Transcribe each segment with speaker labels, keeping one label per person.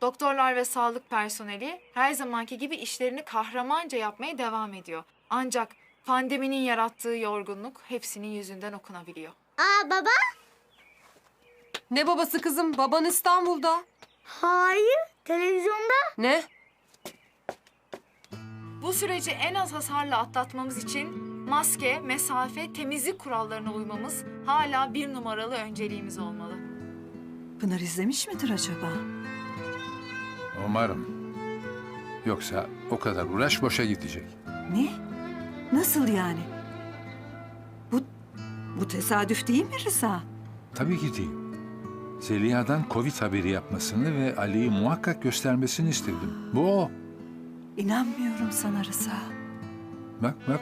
Speaker 1: Doktorlar ve sağlık personeli her zamanki gibi işlerini kahramanca yapmaya devam ediyor. Ancak pandeminin yarattığı yorgunluk hepsinin yüzünden okunabiliyor.
Speaker 2: Aa baba?
Speaker 3: Ne babası kızım? Baban İstanbul'da.
Speaker 2: Hayır. Televizyonda.
Speaker 3: Ne?
Speaker 1: Bu süreci en az hasarla atlatmamız için maske, mesafe, temizlik kurallarına uymamız hala bir numaralı önceliğimiz olmalı.
Speaker 4: Pınar izlemiş midir acaba?
Speaker 5: Umarım. Yoksa o kadar uğraş boşa gidecek.
Speaker 4: Ne? Nasıl yani? Bu, bu tesadüf değil mi Rıza?
Speaker 5: Tabii ki değil. Zeliha'dan Covid haberi yapmasını ve Ali'yi muhakkak göstermesini istedim. Bu o.
Speaker 4: İnanmıyorum sana Rıza.
Speaker 5: Bak bak.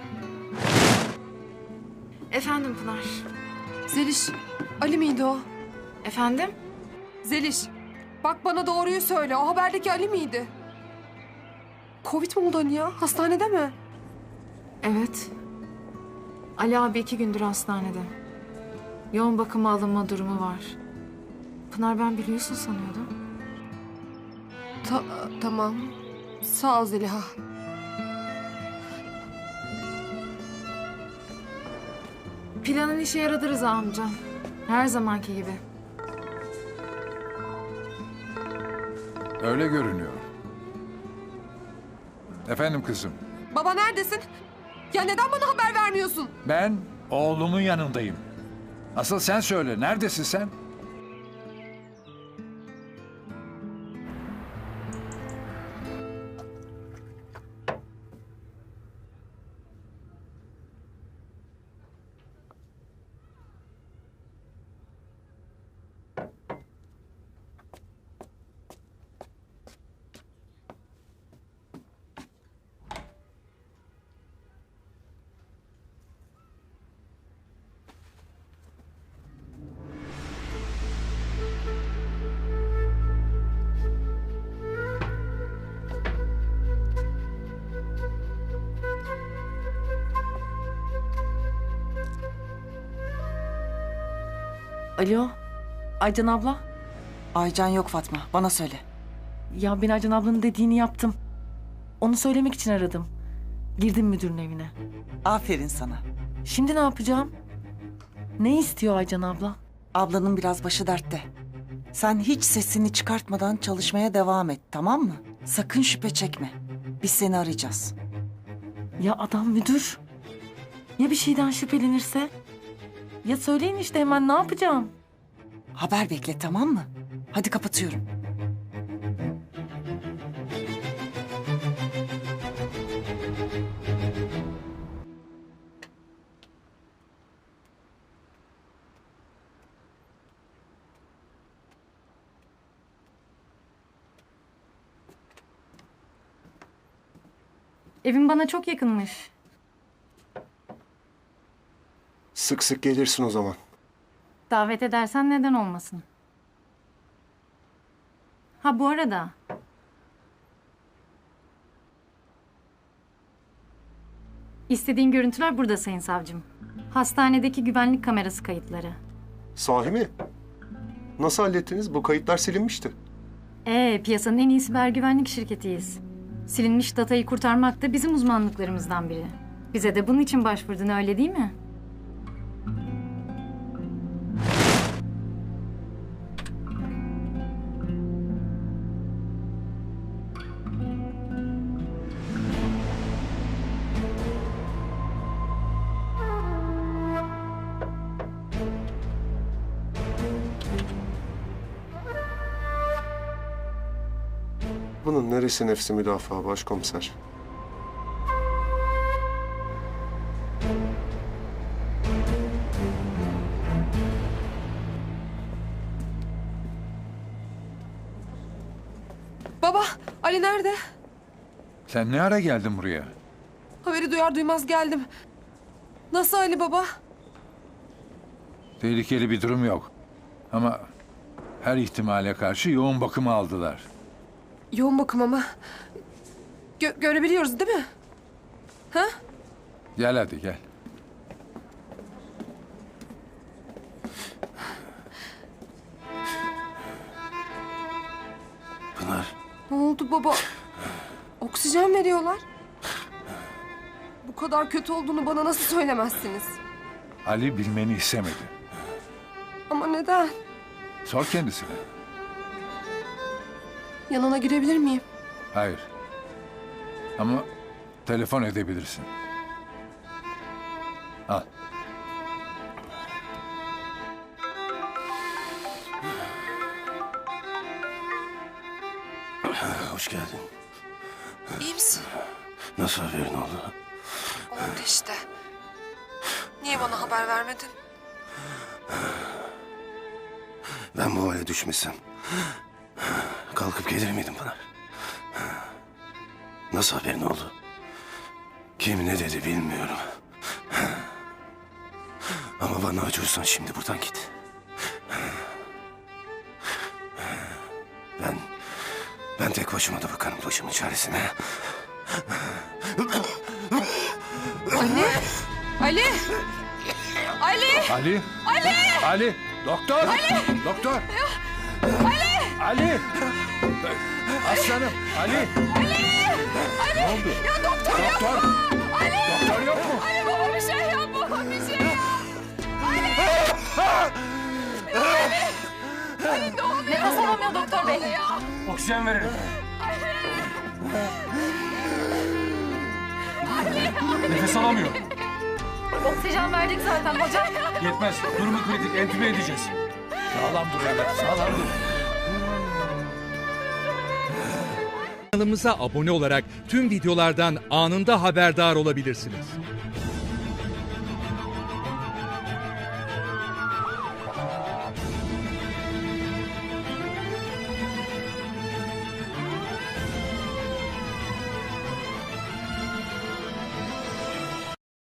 Speaker 1: Efendim Pınar.
Speaker 3: Zeliş. Ali miydi o?
Speaker 1: Efendim?
Speaker 3: Zeliş. Bak bana doğruyu söyle. O haberdeki Ali miydi? Covid mi oldu ya? Hastanede mi?
Speaker 1: Evet. Ali abi iki gündür hastanede. Yoğun bakıma alınma durumu var. Pınar ben biliyorsun sanıyordum.
Speaker 3: Ta- tamam. Sağ ol Zeliha.
Speaker 1: Planın işe yaradı Rıza amca. Her zamanki gibi.
Speaker 5: Öyle görünüyor. Efendim kızım.
Speaker 3: Baba neredesin? Ya neden bana haber vermiyorsun?
Speaker 5: Ben oğlumun yanındayım. Asıl sen söyle. Neredesin sen?
Speaker 6: Alo, Aycan abla.
Speaker 7: Aycan yok Fatma. Bana söyle.
Speaker 6: Ya ben Aycan ablanın dediğini yaptım. Onu söylemek için aradım. Girdim müdürün evine.
Speaker 7: Aferin sana.
Speaker 6: Şimdi ne yapacağım? Ne istiyor Aycan abla?
Speaker 7: Ablanın biraz başı dertte. Sen hiç sesini çıkartmadan çalışmaya devam et, tamam mı? Sakın şüphe çekme. Biz seni arayacağız.
Speaker 6: Ya adam müdür. Ya bir şeyden şüphelenirse? Ya söyleyin işte hemen ne yapacağım?
Speaker 7: Haber bekle, tamam mı? Hadi kapatıyorum.
Speaker 8: Evin bana çok yakınmış.
Speaker 9: Sık sık gelirsin o zaman.
Speaker 8: Davet edersen neden olmasın? Ha bu arada İstediğin görüntüler burada Sayın Savcım. Hastanedeki güvenlik kamerası kayıtları.
Speaker 9: Sahi mi? Nasıl hallettiniz? Bu kayıtlar silinmişti.
Speaker 8: Ee, piyasanın en iyi siber güvenlik şirketiyiz. Silinmiş datayı kurtarmak da bizim uzmanlıklarımızdan biri. Bize de bunun için başvurdun öyle değil mi?
Speaker 9: Bunun neresi nefsi müdafaa başkomiser?
Speaker 3: Baba, Ali nerede?
Speaker 5: Sen ne ara geldin buraya?
Speaker 3: Haberi duyar duymaz geldim. Nasıl Ali baba?
Speaker 5: Tehlikeli bir durum yok. Ama her ihtimale karşı yoğun bakıma aldılar.
Speaker 3: Yoğun bakım ama. Gö- görebiliyoruz değil mi? Ha?
Speaker 5: Gel hadi gel.
Speaker 3: Oldu baba? Oksijen veriyorlar. Bu kadar kötü olduğunu bana nasıl söylemezsiniz?
Speaker 5: Ali bilmeni istemedi.
Speaker 3: Ama neden?
Speaker 5: Sor kendisine.
Speaker 3: Yanına girebilir miyim?
Speaker 5: Hayır. Ama telefon edebilirsin. Al.
Speaker 10: Hoş geldin.
Speaker 3: İyi misin?
Speaker 10: Nasıl haberin oldu?
Speaker 3: Oldu işte. Niye bana haber vermedin?
Speaker 10: Ben bu hale düşmesem kalkıp gelir miydim Pınar? Nasıl haberin oldu? Kim ne dedi bilmiyorum. Ama bana acıyorsan şimdi buradan git. Ben tek başıma da bakarım başımın çaresine.
Speaker 3: Ali! Ali! Ali!
Speaker 5: Ali. Ali. Ali. Doktor. Ali. Doktor. Ali. Ali. Aslanım. Ali. Ali. Ne oldu? Ya doktor, doktor. Ali. Doktor yok mu?
Speaker 3: Ali baba bir şey yap baba bir şey yap.
Speaker 1: Nefes alamıyor doktor bey.
Speaker 10: Oksijen verelim. Nefes alamıyor.
Speaker 1: Oksijen verdik zaten hocam.
Speaker 10: Yetmez. Durumu kritik. Entübe edeceğiz.
Speaker 5: Sağlam dur evlat. Sağlam dur.
Speaker 11: Kanalımıza abone olarak tüm videolardan anında haberdar olabilirsiniz.